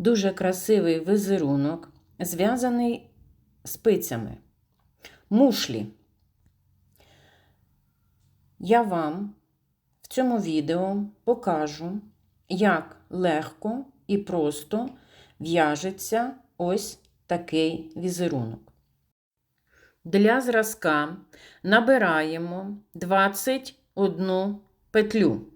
Дуже красивий візерунок, зв'язаний спицями. Мушлі. Я вам в цьому відео покажу, як легко і просто в'яжеться ось такий візерунок. Для зразка набираємо 21 петлю.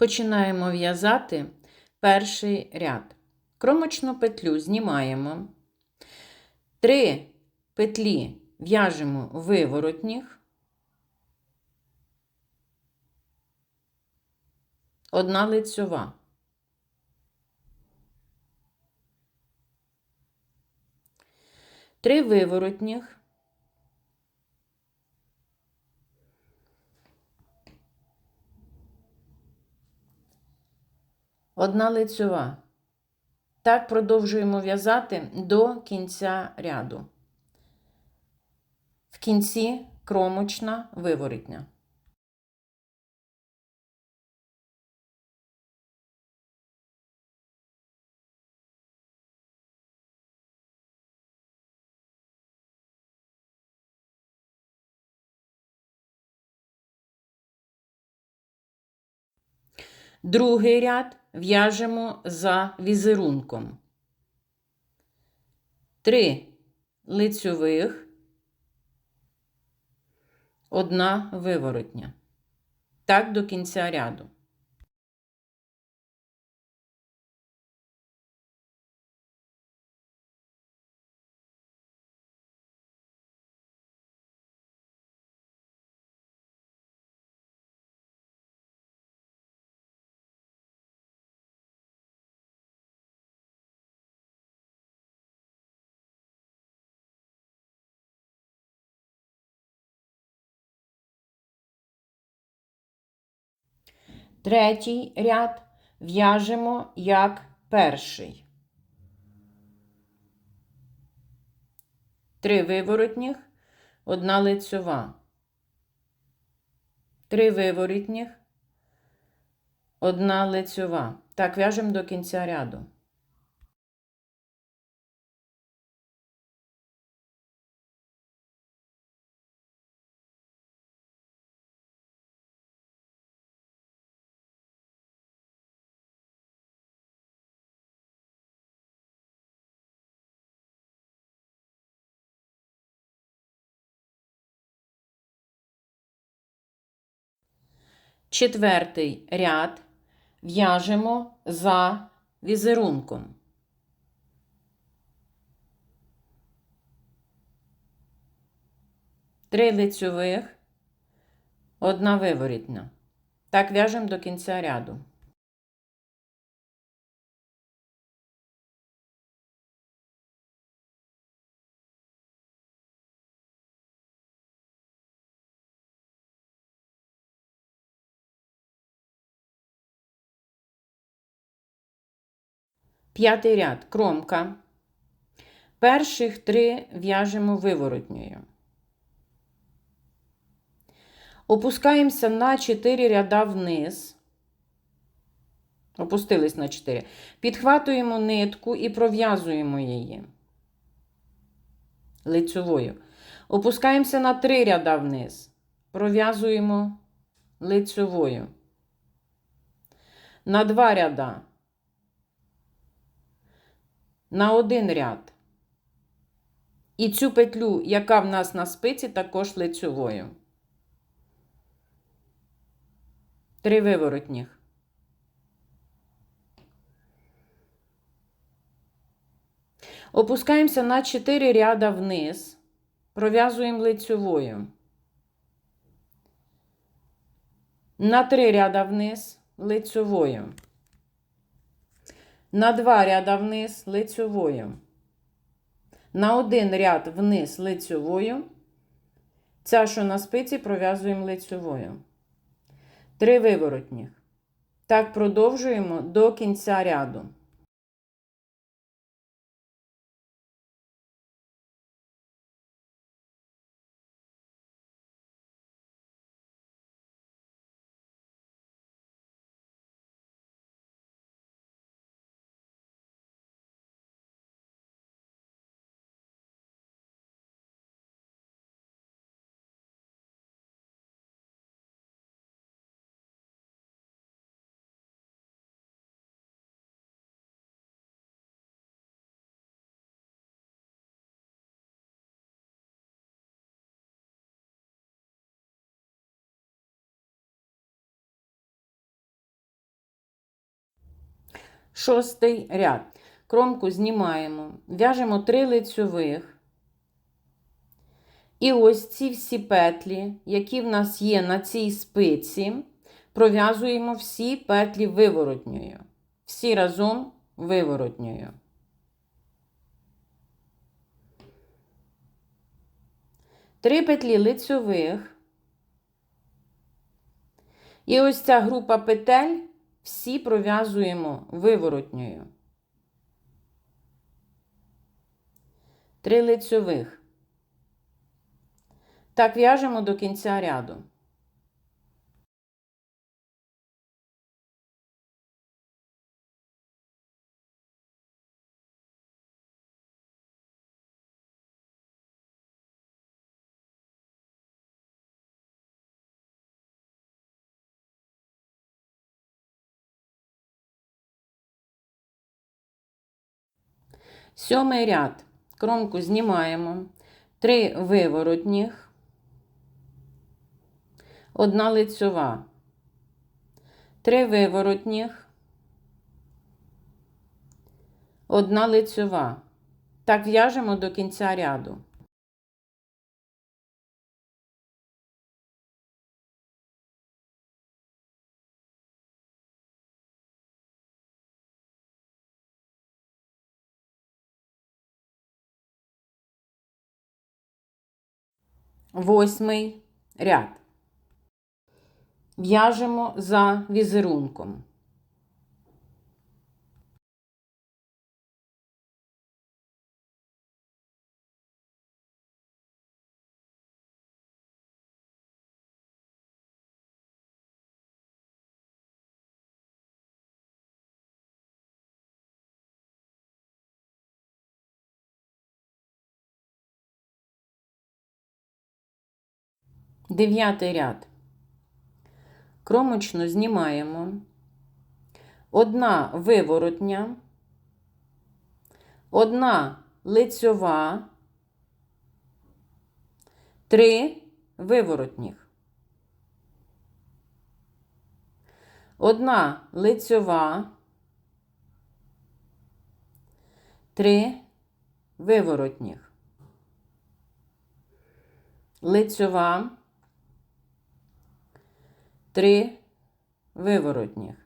Починаємо в'язати перший ряд. Кромочну петлю знімаємо. Три петлі в'яжемо виворотніх. Одна лицьова. Три виворотніх. Одна лицьова. Так продовжуємо в'язати до кінця ряду. В кінці кромочна виворотня. Другий ряд в'яжемо за візерунком. Три лицьових, одна виворотня. Так до кінця ряду. Третій ряд в'яжемо як перший. Три виворотніх, одна лицьова. Три виворотніх, одна лицьова. Так, в'яжемо до кінця ряду. Четвертий ряд в'яжемо за візерунком. Три лицьових, одна виворітна. Так в'яжемо до кінця ряду. П'ятий ряд кромка. Перших три в'яжемо виворотньою. Опускаємося на 4 ряда вниз. Опустились на 4. Підхватуємо нитку і пров'язуємо її лицьовою. Опускаємося на 3 ряда вниз. Пров'язуємо лицьовою. На 2 ряда на один ряд. І цю петлю, яка в нас на спиці, також лицьовою. Три виворотніх. Опускаємося на 4 ряда вниз, пров'язуємо лицьовою. На 3 ряда вниз лицьовою. На два ряда вниз лицьовою. На один ряд вниз лицьовою. Ця, що на спиці, пров'язуємо лицьовою. Три виворотніх. Так продовжуємо до кінця ряду. Шостий ряд. Кромку знімаємо, в'яжемо три лицьових. І ось ці всі петлі, які в нас є на цій спиці, пров'язуємо всі петлі виворотньою. Всі разом виворотньою. Три петлі лицьових. І ось ця група петель всі пров'язуємо виворотньою. Три лицьових. Так в'яжемо до кінця ряду. Сьомий ряд. Кромку знімаємо. Три виворотніх. Одна лицьова. Три виворотніх. Одна лицьова. Так в'яжемо до кінця ряду. Восьмий ряд. В'яжемо за візерунком. Дев'ятий ряд. Кромочну знімаємо. Одна виворотня, одна лицьова, три виворотніх. Одна лицьова, три виворотніх. Лицьова, три виворотніх.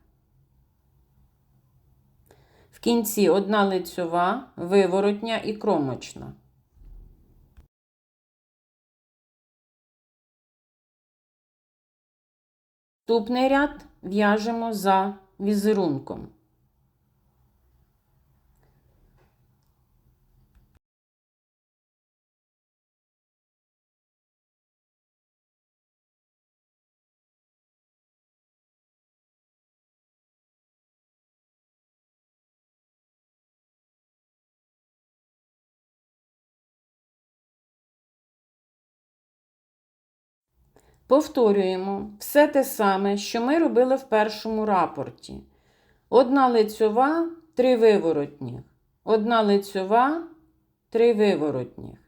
В кінці одна лицьова, виворотня і кромочна. Наступний ряд в'яжемо за візерунком. Повторюємо все те саме, що ми робили в першому рапорті. Одна лицьова, три виворотні. одна лицьова, три виворотніх.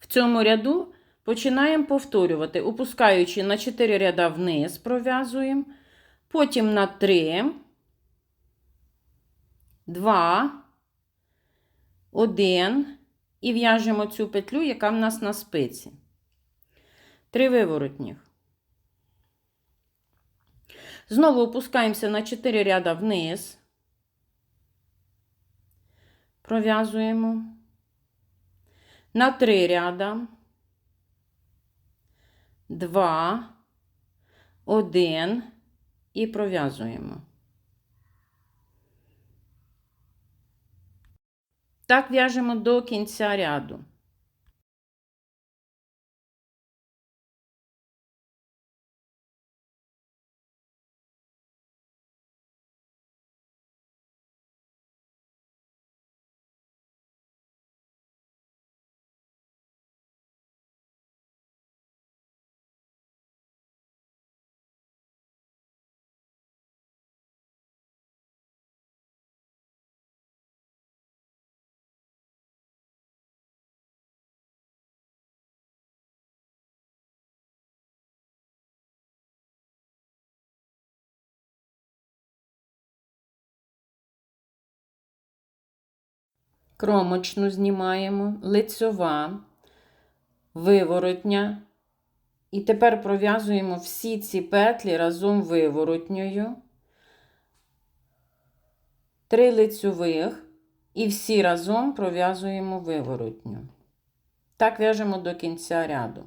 В цьому ряду починаємо повторювати, опускаючи на 4 ряда вниз, пров'язуємо, потім на 3, 2, 1 і в'яжемо цю петлю, яка в нас на спиці. Три виворотніх. Знову опускаємося на 4 ряда вниз, пров'язуємо на три ряда, два, один і пров'язуємо. Так в'яжемо до кінця ряду. Кромочну знімаємо, лицьова, виворотня. І тепер пров'язуємо всі ці петлі разом виворотньою. Три лицьових і всі разом пров'язуємо виворотню. Так в'яжемо до кінця ряду.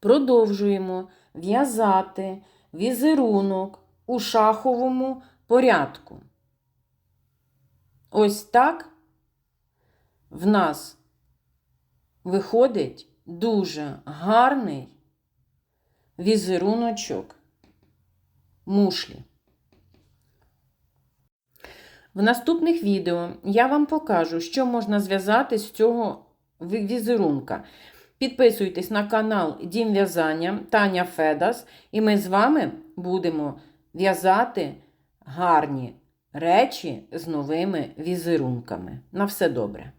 Продовжуємо в'язати візерунок у шаховому порядку. Ось так в нас виходить дуже гарний візеруночок мушлі. В наступних відео я вам покажу, що можна зв'язати з цього візерунка. Підписуйтесь на канал Дім В'язання Таня Федас, і ми з вами будемо в'язати гарні речі з новими візерунками. На все добре!